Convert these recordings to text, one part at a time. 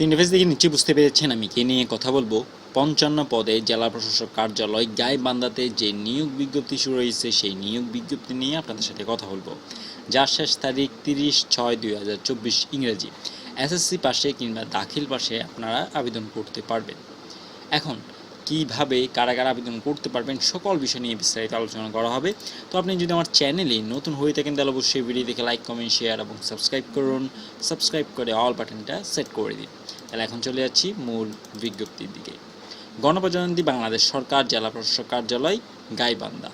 তো ইন্টারফেস দেখে নিচে বুঝতে পেরেছেন আমি, কে নিয়ে কথা বলব। পঞ্চান্ন পদে জেলা প্রশাসক কার্যালয় গাইবান্ধাতে যে নিয়োগ বিজ্ঞপ্তি শুরু হয়েছে, সেই নিয়োগ বিজ্ঞপ্তি নিয়ে আপনাদের সাথে কথা বলব। যার শেষ তারিখ তিরিশ ছয় দুই হাজার চব্বিশ ইংরেজি। এসএসসি পাশে কিংবা দাখিল পাশে আপনারা আবেদন করতে পারবেন। এখন কীভাবে কারা কারা আবেদন করতে পারবেন সকল বিষয় নিয়ে বিস্তারিত আলোচনা করা হবে। তো আপনি যদি আমার চ্যানেলে নতুন হয়ে থাকেন, তাহলে অবশ্যই ভিডিও দেখে লাইক কমেন্ট শেয়ার এবং সাবস্ক্রাইব করুন। সাবস্ক্রাইব করে অল বাটনটা সেট করে দিন। তাহলে এখন চলে যাচ্ছি মূল বিজ্ঞপ্তির দিকে। গণপ্রজাতন্ত্রী বাংলাদেশ সরকার, জেলা প্রশাসক কার্যালয়, গাইবান্ধা।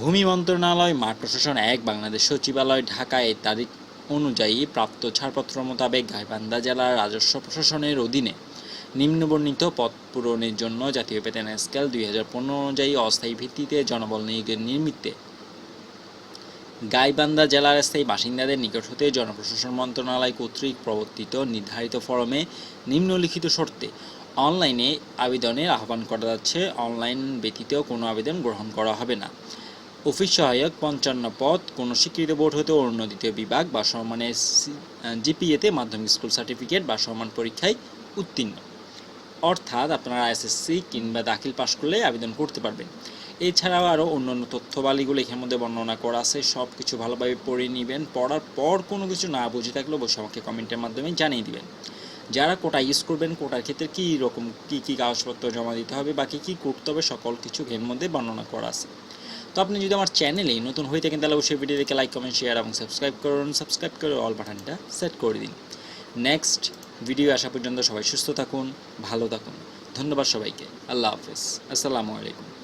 ভূমি মন্ত্রণালয়, মাঠ প্রশাসন এক, বাংলাদেশ সচিবালয়, ঢাকায় তারিখ অনুযায়ী প্রাপ্ত ছাড়পত্র মোতাবেক গাইবান্ধা জেলার রাজস্ব প্রশাসনের অধীনে নিম্নবর্ণিত পদ পূরণের জন্য জাতীয় বেতন স্কেল দুই হাজার পনেরো অনুযায়ী অস্থায়ী ভিত্তিতে জনবল নিয়োগের নিমিত্তে। গাইবান্ধা জেলার স্থায়ী বাসিন্দাদের নিকট হতে জনপ্রশাসন মন্ত্রণালয় কর্তৃক প্রবর্তিত নির্ধারিত ফরমে নিম্নলিখিত শর্তে অনলাইনে আবেদনের আহ্বান করা যাচ্ছে। অনলাইন ব্যতীত কোনো আবেদন গ্রহণ করা হবে না। অফিস সহায়ক পঞ্চান্ন পদ, কোনো স্বীকৃত বোর্ড হতে অন্য দ্বিতীয় বিভাগ বা সমানের জিপিএতে মাধ্যমিক স্কুল সার্টিফিকেট বা সমান পরীক্ষায় উত্তীর্ণ। অর্থাৎ আপনারা এসএসসি কিংবা দাখিল পাশ করলে আবেদন করতে পারবেন। এছাড়াও আরও অন্যান্য তথ্যবালিগুলো এখানের মধ্যে বর্ণনা করা আছে সব কিছু ভালোভাবে পড়ে নেবেন, পড়ার পর কোনো কিছু না বুঝে থাকলে অবশ্যই আমাকে কমেন্টের মাধ্যমে জানিয়ে দিবেন। যারা কোটা ইউজ করবেন, কোটার ক্ষেত্রে কী রকম, কী কী কাগজপত্র জমা দিতে হবে বা কী কী করতে হবে, সকল কিছু এর মধ্যে বর্ণনা করা আছে। তো আপনি যদি আমার চ্যানেলে নতুন হয়ে থাকেন, তাহলে অবশ্যই ভিডিওটিকে লাইক কমেন্ট শেয়ার এবং সাবস্ক্রাইব করুন। সাবস্ক্রাইব করে অল বাটনটা সেট করে দিন। নেক্সট ভিডিও আসা পর্যন্ত সবাই সুস্থ থাকুন ভালো থাকুন। ধন্যবাদ সবাইকে। আল্লাহ হাফেজ। আসসালামু আলাইকুম।